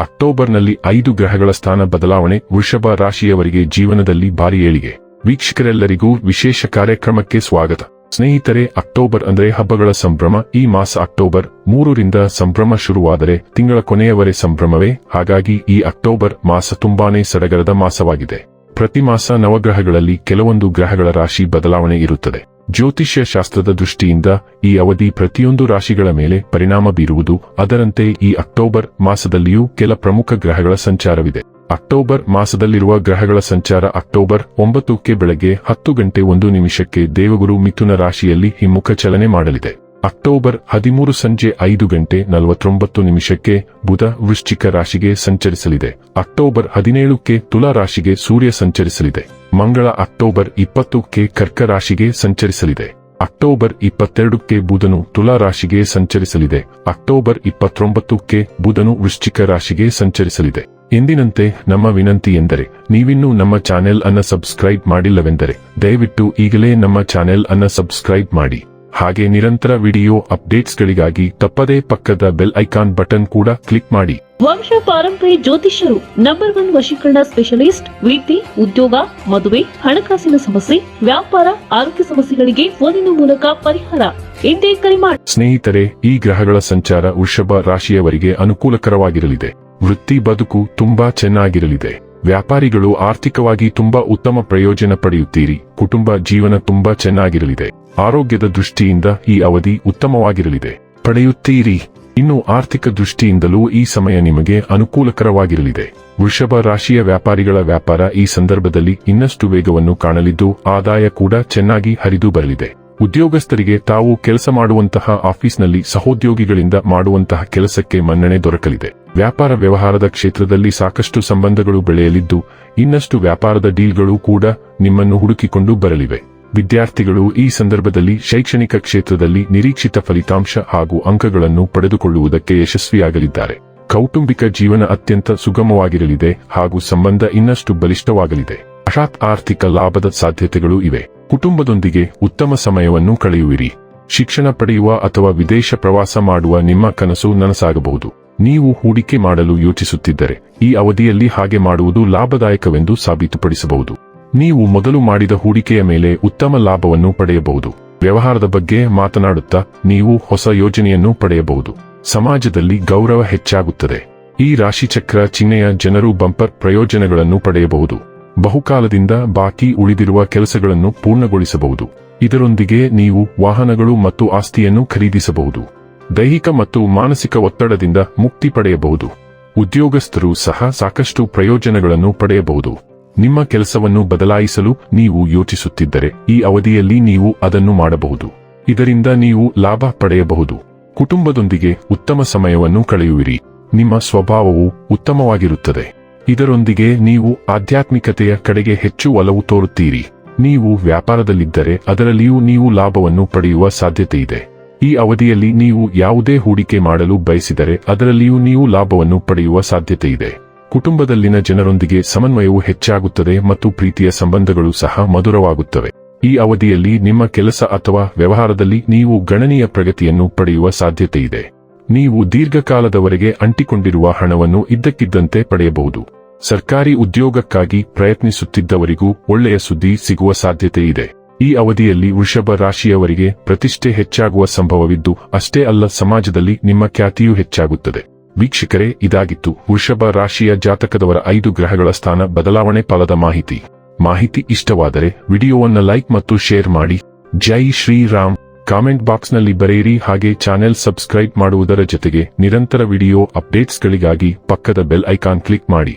ಅಕ್ಟೋಬರ್ನಲ್ಲಿ ಐದು ಗ್ರಹಗಳ ಸ್ಥಾನ ಬದಲಾವಣೆ ವೃಷಭ ರಾಶಿಯವರಿಗೆ ಜೀವನದಲ್ಲಿ ಭಾರಿ ಏಳಿಗೆ. ವೀಕ್ಷಕರೆಲ್ಲರಿಗೂ ವಿಶೇಷ ಕಾರ್ಯಕ್ರಮಕ್ಕೆ ಸ್ವಾಗತ. ಸ್ನೇಹಿತರೆ, ಅಕ್ಟೋಬರ್ ಅಂದರೆ ಹಬ್ಬಗಳ ಸಂಭ್ರಮ. ಈ ಮಾಸ ಅಕ್ಟೋಬರ್ ಮೂರರಿಂದ ಸಂಭ್ರಮ ಶುರುವಾದರೆ ತಿಂಗಳ ಕೊನೆಯವರೆ ಸಂಭ್ರಮವೇ. ಹಾಗಾಗಿ ಈ ಅಕ್ಟೋಬರ್ ಮಾಸ ತುಂಬಾನೇ ಸಡಗರದ ಮಾಸವಾಗಿದೆ. ಪ್ರತಿ ಮಾಸ ನವಗ್ರಹಗಳಲ್ಲಿ ಕೆಲವೊಂದು ಗ್ರಹಗಳ ರಾಶಿ ಬದಲಾವಣೆ ಇರುತ್ತದೆ. ಜ್ಯೋತಿಷ್ಯ ಶಾಸ್ತ್ರದ ದೃಷ್ಟಿಯಿಂದ ಈ ಅವಧಿ ಪ್ರತಿಯೊಂದು ರಾಶಿಗಳ ಮೇಲೆ ಪರಿಣಾಮ ಬೀರುವುದು, ಅದರಂತೆ ಈ ಅಕ್ಟೋಬರ್ ಮಾಸದಲ್ಲಿಯೂ ಕೆಲ ಪ್ರಮುಖ ಗ್ರಹಗಳ ಸಂಚಾರವಿದೆ. ಅಕ್ಟೋಬರ್ ಮಾಸದಲ್ಲಿರುವ ಗ್ರಹಗಳ ಸಂಚಾರ ಅಕ್ಟೋಬರ್ ಒಂಬತ್ತಕ್ಕೆ ಬೆಳಗ್ಗೆ ಹತ್ತು ಗಂಟೆ ಒಂದು ನಿಮಿಷಕ್ಕೆ ದೇವಗುರು ಮಿಥುನ ರಾಶಿಯಲ್ಲಿ ಹಿಮ್ಮುಖ ಚಲನೆ ಮಾಡಲಿದೆ. ಅಕ್ಟೋಬರ್ ಹದಿಮೂರು ಸಂಜೆ ಐದು ಗಂಟೆ ನಲವತ್ತೊಂಬತ್ತು ನಿಮಿಷಕ್ಕೆ ಬುಧ ವೃಶ್ಚಿಕ ರಾಶಿಗೆ ಸಂಚರಿಸಲಿದೆ. ಅಕ್ಟೋಬರ್ ಹದಿನೇಳಕ್ಕೆ ತುಲಾ ರಾಶಿಗೆ ಸೂರ್ಯ ಸಂಚರಿಸಲಿದೆ. ಮಂಗಳ ಅಕ್ಟೋಬರ್ ಇಪ್ಪತ್ತಕ್ಕೆ ಕರ್ಕ ರಾಶಿಗೆ ಸಂಚರಿಸಲಿದೆ. ಅಕ್ಟೋಬರ್ ಇಪ್ಪತ್ತೆರಡಕ್ಕೆ ಬುಧನು ತುಲಾ ರಾಶಿಗೆ ಸಂಚರಿಸಲಿದೆ. ಅಕ್ಟೋಬರ್ ಇಪ್ಪತ್ತೊಂಬತ್ತಕ್ಕೆ ಬುಧನು ವೃಶ್ಚಿಕ ರಾಶಿಗೆ ಸಂಚರಿಸಲಿದೆ. ಎಂದಿನಂತೆ ನಮ್ಮ ವಿನಂತಿ ಎಂದರೆ, ನೀವಿನ್ನೂ ನಮ್ಮ ಚಾನೆಲ್ ಅನ್ನ ಸಬ್ಸ್ಕ್ರೈಬ್ ಮಾಡಿಲ್ಲವೆಂದರೆ, ದಯವಿಟ್ಟು ಈಗಲೇ ನಮ್ಮ ಚಾನೆಲ್ ಅನ್ನ ಸಬ್ಸ್ಕ್ರೈಬ್ ಮಾಡಿ. ಹಾಗೆ ನಿರಂತರ ವಿಡಿಯೋ ಅಪ್ಡೇಟ್ಸ್ಗಳಿಗಾಗಿ ತಪ್ಪದೇ ಪಕ್ಕದ ಬೆಲ್ ಐಕಾನ್ ಬಟನ್ ಕೂಡ ಕ್ಲಿಕ್ ಮಾಡಿ. ವಂಶ ಪಾರಂಪರ್ಯ ಜ್ಯೋತಿಷ್ಯರು ನಂಬರ್ ಒನ್ ವಶೀಕರಣ ಸ್ಪೆಷಲಿಸ್ಟ್ ವೀತಿ ಉದ್ಯೋಗ ಮದುವೆ ಹಣಕಾಸಿನ ಸಮಸ್ಯೆ ವ್ಯಾಪಾರ ಆರೋಗ್ಯ ಸಮಸ್ಯೆಗಳಿಗೆ ಫೋನಿನ ಮೂಲಕ ಪರಿಹಾರ. ಎಂದೇ ಕರೆ ಮಾಡಿ ಸ್ನೇಹಿತರೆ ಈ ಗ್ರಹಗಳ ಸಂಚಾರ ವೃಷಭ ರಾಶಿಯವರಿಗೆ ಅನುಕೂಲಕರವಾಗಿರಲಿದೆ. ವೃತ್ತಿ ಬದುಕು ತುಂಬಾ ಚೆನ್ನಾಗಿರಲಿದೆ. ವ್ಯಾಪಾರಿಗಳು ಆರ್ಥಿಕವಾಗಿ ತುಂಬಾ ಉತ್ತಮ ಪ್ರಯೋಜನ ಪಡೆಯುತ್ತೀರಿ. ಕುಟುಂಬ ಜೀವನ ತುಂಬಾ ಚೆನ್ನಾಗಿರಲಿದೆ. ಆರೋಗ್ಯದ ದೃಷ್ಟಿಯಿಂದ ಈ ಅವಧಿ ಉತ್ತಮವಾಗಿರಲಿದೆ. ಪಡೆಯುತ್ತೀರಿ. ಇನ್ನು ಆರ್ಥಿಕ ದೃಷ್ಟಿಯಿಂದಲೂ ಈ ಸಮಯ ನಿಮಗೆ ಅನುಕೂಲಕರವಾಗಿರಲಿದೆ. ವೃಷಭ ರಾಶಿಯ ವ್ಯಾಪಾರಿಗಳ ವ್ಯಾಪಾರ ಈ ಸಂದರ್ಭದಲ್ಲಿ ಇನ್ನಷ್ಟು ವೇಗವನ್ನು ಕಾಣಲಿದ್ದು, ಆದಾಯ ಕೂಡ ಚೆನ್ನಾಗಿ ಹರಿದು ಬರಲಿದೆ. ಉದ್ಯೋಗಸ್ಥರಿಗೆ ತಾವು ಕೆಲಸ ಮಾಡುವಂತಹ ಆಫೀಸ್ನಲ್ಲಿ ಸಹೋದ್ಯೋಗಿಗಳಿಂದ ಮಾಡುವಂತಹ ಕೆಲಸಕ್ಕೆ ಮನ್ನಣೆ ದೊರಕಲಿದೆ. ವ್ಯಾಪಾರ ವ್ಯವಹಾರದ ಕ್ಷೇತ್ರದಲ್ಲಿ ಸಾಕಷ್ಟು ಸಂಬಂಧಗಳು ಬೆಳೆಯಲಿದ್ದು, ಇನ್ನಷ್ಟು ವ್ಯಾಪಾರದ ಡೀಲ್ಗಳು ಕೂಡ ನಿಮ್ಮನ್ನು ಹುಡುಕಿಕೊಂಡು ಬರಲಿವೆ. ವಿದ್ಯಾರ್ಥಿಗಳು ಈ ಸಂದರ್ಭದಲ್ಲಿ ಶೈಕ್ಷಣಿಕ ಕ್ಷೇತ್ರದಲ್ಲಿ ನಿರೀಕ್ಷಿತ ಫಲಿತಾಂಶ ಹಾಗೂ ಅಂಕಗಳನ್ನು ಪಡೆದುಕೊಳ್ಳುವುದಕ್ಕೆ ಯಶಸ್ವಿಯಾಗಲಿದ್ದಾರೆ. ಕೌಟುಂಬಿಕ ಜೀವನ ಅತ್ಯಂತ ಸುಗಮವಾಗಿರಲಿದೆ ಹಾಗೂ ಸಂಬಂಧ ಇನ್ನಷ್ಟು ಬಲಿಷ್ಠವಾಗಲಿದೆ. ಅಶಾತ್ ಆರ್ಥಿಕ ಲಾಭದ ಸಾಧ್ಯತೆಗಳು ಇವೆ. ಕುಟುಂಬದೊಂದಿಗೆ ಉತ್ತಮ ಸಮಯವನ್ನು ಕಳೆಯುವಿರಿ. ಶಿಕ್ಷಣ ಪಡೆಯುವ ಅಥವಾ ವಿದೇಶ ಪ್ರವಾಸ ಮಾಡುವ ನಿಮ್ಮ ಕನಸು ನನಸಾಗಬಹುದು. ನೀವು ಹೂಡಿಕೆ ಮಾಡಲು ಯೋಚಿಸುತ್ತಿದ್ದರೆ, ಈ ಅವಧಿಯಲ್ಲಿ ಹಾಗೆ ಮಾಡುವುದು ಲಾಭದಾಯಕವೆಂದು ಸಾಬೀತುಪಡಿಸಬಹುದು. ನೀವು ಮೊದಲು ಮಾಡಿದ ಹೂಡಿಕೆಯ ಮೇಲೆ ಉತ್ತಮ ಲಾಭವನ್ನು ಪಡೆಯಬಹುದು. ವ್ಯವಹಾರದ ಬಗ್ಗೆ ಮಾತನಾಡುತ್ತಾ ನೀವು ಹೊಸ ಯೋಜನೆಯನ್ನು ಪಡೆಯಬಹುದು. ಸಮಾಜದಲ್ಲಿ ಗೌರವ ಹೆಚ್ಚಾಗುತ್ತದೆ. ಈ ರಾಶಿಚಕ್ರ ಚಿಹ್ನೆಯ ಜನರು ಬಂಪರ್ ಪ್ರಯೋಜನಗಳನ್ನು ಪಡೆಯಬಹುದು. ಬಹುಕಾಲದಿಂದ ಬಾಕಿ ಉಳಿದಿರುವ ಕೆಲಸಗಳನ್ನು ಪೂರ್ಣಗೊಳಿಸಬಹುದು. ಇದರೊಂದಿಗೆ ನೀವು ವಾಹನಗಳು ಮತ್ತು ಆಸ್ತಿಯನ್ನು ಖರೀದಿಸಬಹುದು. ದೈಹಿಕ ಮತ್ತು ಮಾನಸಿಕ ಒತ್ತಡದಿಂದ ಮುಕ್ತಿ ಪಡೆಯಬಹುದು. ಉದ್ಯೋಗಸ್ಥರು ಸಹ ಸಾಕಷ್ಟು ಪ್ರಯೋಜನಗಳನ್ನು ಪಡೆಯಬಹುದು. ನಿಮ್ಮ ಕೆಲಸವನ್ನು ಬದಲಾಯಿಸಲು ನೀವು ಯೋಚಿಸುತ್ತಿದ್ದರೆ ಈ ಅವಧಿಯಲ್ಲಿ ನೀವು ಅದನ್ನು ಮಾಡಬಹುದು. ಇದರಿಂದ ನೀವು ಲಾಭ ಪಡೆಯಬಹುದು. ಕುಟುಂಬದೊಂದಿಗೆ ಉತ್ತಮ ಸಮಯವನ್ನು ಕಳೆಯುವಿರಿ. ನಿಮ್ಮ ಸ್ವಭಾವವು ಉತ್ತಮವಾಗಿರುತ್ತದೆ. ಇದರೊಂದಿಗೆ ನೀವು ಆಧ್ಯಾತ್ಮಿಕತೆಯ ಕಡೆಗೆ ಹೆಚ್ಚು ಒಲವು ತೋರುತ್ತೀರಿ. ನೀವು ವ್ಯಾಪಾರದಲ್ಲಿದ್ದರೆ ಅದರಲ್ಲಿಯೂ ನೀವು ಲಾಭವನ್ನು ಪಡೆಯುವ ಸಾಧ್ಯತೆ ಇದೆ ಈ ಅವಧಿಯಲ್ಲಿ ನೀವು ಯಾವುದೇ ಹೂಡಿಕೆ ಮಾಡಲು ಬಯಸಿದರೆ ಅದರಲ್ಲಿಯೂ ನೀವು ಲಾಭವನ್ನು ಪಡೆಯುವ ಸಾಧ್ಯತೆ ಇದೆ ಕುಟುಂಬದಲ್ಲಿನ ಜನರೊಂದಿಗೆ ಸಮನ್ವಯವು ಹೆಚ್ಚಾಗುತ್ತದೆ ಮತ್ತು ಪ್ರೀತಿಯ ಸಂಬಂಧಗಳು ಸಹ ಮಧುರವಾಗುತ್ತವೆ. ಈ ಅವಧಿಯಲ್ಲಿ ನಿಮ್ಮ ಕೆಲಸ ಅಥವಾ ವ್ಯವಹಾರದಲ್ಲಿ ನೀವು ಗಣನೀಯ ಪ್ರಗತಿಯನ್ನು ಪಡೆಯುವ ಸಾಧ್ಯತೆ ಇದೆ ನೀವು ದೀರ್ಘಕಾಲದವರೆಗೆ ಅಂಟಿಕೊಂಡಿರುವ ಹಣವನ್ನು ಇದ್ದಕ್ಕಿದ್ದಂತೆ ಪಡೆಯಬಹುದು. ಸರ್ಕಾರಿ ಉದ್ಯೋಗಕ್ಕಾಗಿ ಪ್ರಯತ್ನಿಸುತ್ತಿದ್ದವರಿಗೂ ಒಳ್ಳೆಯ ಸುದ್ದಿ ಸಿಗುವ ಸಾಧ್ಯತೆ ಇದೆ. ಈ ಅವಧಿಯಲ್ಲಿ ವೃಷಭ ರಾಶಿಯವರಿಗೆ ಪ್ರತಿಷ್ಠೆ ಹೆಚ್ಚಾಗುವ ಸಂಭವವಿದ್ದು, ಅಷ್ಟೇ ಅಲ್ಲ ಸಮಾಜದಲ್ಲಿ ನಿಮ್ಮ ಖ್ಯಾತಿಯೂ ಹೆಚ್ಚಾಗುತ್ತದೆ. ವೀಕ್ಷಕರೇ, ಇದಾಗಿತ್ತು ವೃಷಭ ರಾಶಿಯ ಜಾತಕದವರ ಐದು ಗ್ರಹಗಳ ಸ್ಥಾನ ಬದಲಾವಣೆ ಫಲದ ಮಾಹಿತಿ. ಮಾಹಿತಿ ಇಷ್ಟವಾದರೆ ವಿಡಿಯೋವನ್ನು ಲೈಕ್ ಮತ್ತು ಶೇರ್ ಮಾಡಿ. ಜೈ ಶ್ರೀರಾಮ್. ಕಾಮೆಂಟ್ ಬಾಕ್ಸ್ನಲ್ಲಿ ಬರೆಯಿರಿ ಹಾಗೆ ಚಾನೆಲ್ ಸಬ್ಸ್ಕ್ರೈಬ್ ಮಾಡುವುದರ ಜೊತೆಗೆ ನಿರಂತರ ವಿಡಿಯೋ ಅಪ್ಡೇಟ್ಸ್ಗಳಿಗಾಗಿ ಪಕ್ಕದ ಬೆಲ್ ಐಕಾನ್ ಕ್ಲಿಕ್ ಮಾಡಿ.